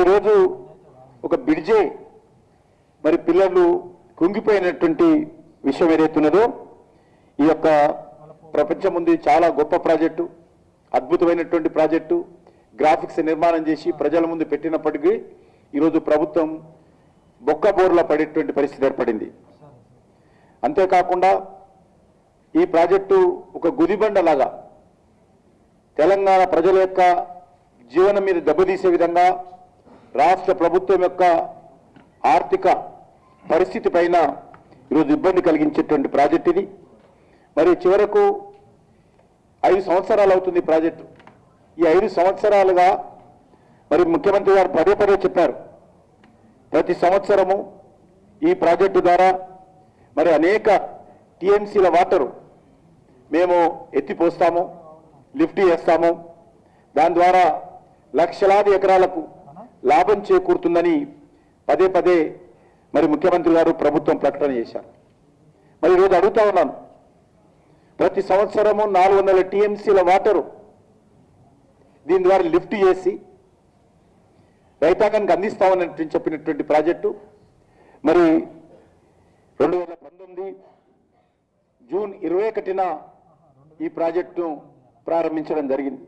ఈరోజు ఒక బిడ్జే మరి పిల్లలు కుంగిపోయినటువంటి విషయం ఏదైతున్నదో ఈ యొక్క ప్రపంచం ఉంది చాలా గొప్ప ప్రాజెక్టు అద్భుతమైనటువంటి ప్రాజెక్టు గ్రాఫిక్స్ నిర్మాణం చేసి ప్రజల ముందు పెట్టినప్పటికీ ఈరోజు ప్రభుత్వం బొక్క బోర్లా పడేటువంటి పరిస్థితి ఏర్పడింది. అంతేకాకుండా ఈ ప్రాజెక్టు ఒక గుదిబండలాగా తెలంగాణ ప్రజల యొక్క జీవనం మీద దెబ్బతీసే విధంగా రాష్ట్ర ప్రభుత్వం యొక్క ఆర్థిక పరిస్థితి పైన ఈరోజు ఇబ్బంది కలిగించేటువంటి ప్రాజెక్ట్ ఇది. మరి చివరకు ఐదు సంవత్సరాలు అవుతుంది ప్రాజెక్టు. ఈ ఐదు సంవత్సరాలుగా మరి ముఖ్యమంత్రి గారు పదే పదే చెప్పారు. ప్రతి సంవత్సరము ఈ ప్రాజెక్టు ద్వారా మరి అనేక టీఎంసీల వాటరు మేము ఎత్తిపోస్తాము లిఫ్ట్ చేస్తాము. దాని ద్వారా లక్షలాది ఎకరాలకు లాభం చేకూరుతుందని పదే పదే మరి ముఖ్యమంత్రి గారు ప్రభుత్వం ప్రకటన చేశారు. మరి ఈరోజు అడుగుతా ఉన్నాను. ప్రతి సంవత్సరము నాలుగు వందల టీఎంసీల వాటరు దీని ద్వారా లిఫ్ట్ చేసి రైతాంగానికి అందిస్తామని చెప్పినటువంటి ప్రాజెక్టు. మరి రెండు వేల పంతొమ్మిది జూన్ ఇరవై ఒకటిన ఈ ప్రాజెక్టును ప్రారంభించడం జరిగింది.